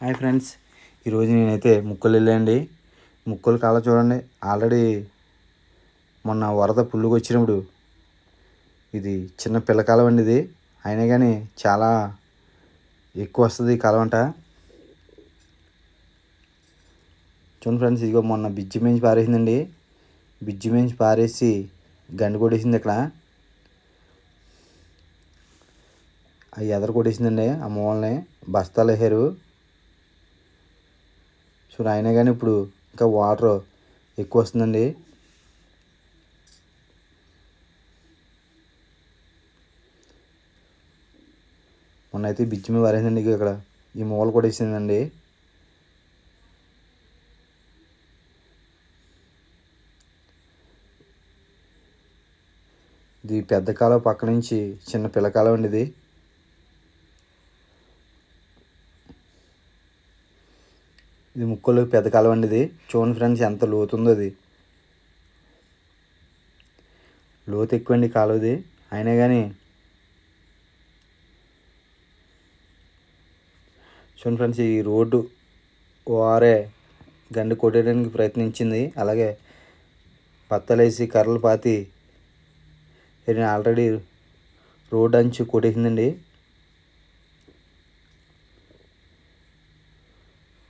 Hi friends. ఈరోజు నేనైతే ముక్కలు వెళ్ళండి ముక్కలు కాల చూడండి. ఆల్రెడీ మొన్న వరద పుల్లుగా వచ్చినప్పుడు ఇది చిన్న పిల్లకాలం అండి ఇది. అయినా కానీ చాలా ఎక్కువ వస్తుంది ఈ కాలవంట చూడండి ఫ్రెండ్స్ ఇదిగో మొన్న బిజ్జి మేంచి పారేసిందండి. బిజ్జి మేంచి పారేసి గండి కొట్టేసింది ఇక్కడ అవి ఎదర కొట్టేసిందండి ఆ మూలని బస్తాలు వేసారు సో అయినా కానీ ఇప్పుడు ఇంకా వాటర్ ఎక్కువ వస్తుందండి. మొన్న అయితే బిచ్చి మీద పారేసిందండి ఇక్కడ. ఈ మూల కూడా వేసిందండి. ఇది పెద్ద కాలం పక్క నుంచి చిన్న పిల్లకాలం అండి ఇది. ఇది ముక్కలు పెద్ద కలవండి ఇది. చూడండి ఫ్రెండ్స్ ఎంత లోతుందో అది. లోతు ఎక్కువండి కాలువది అయినా కానీ చూడండి ఫ్రెండ్స్ ఈ రోడ్డు వారే గండి కొట్టడానికి ప్రయత్నించింది. అలాగే పత్తలేసి కర్రలు పాతి ఆల్రెడీ రోడ్ అంచు కొట్టేసిందండి.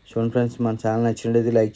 చూడండి ఫ్రెండ్స్ మన ఛానల్ నచ్చినట్లయితే లైక్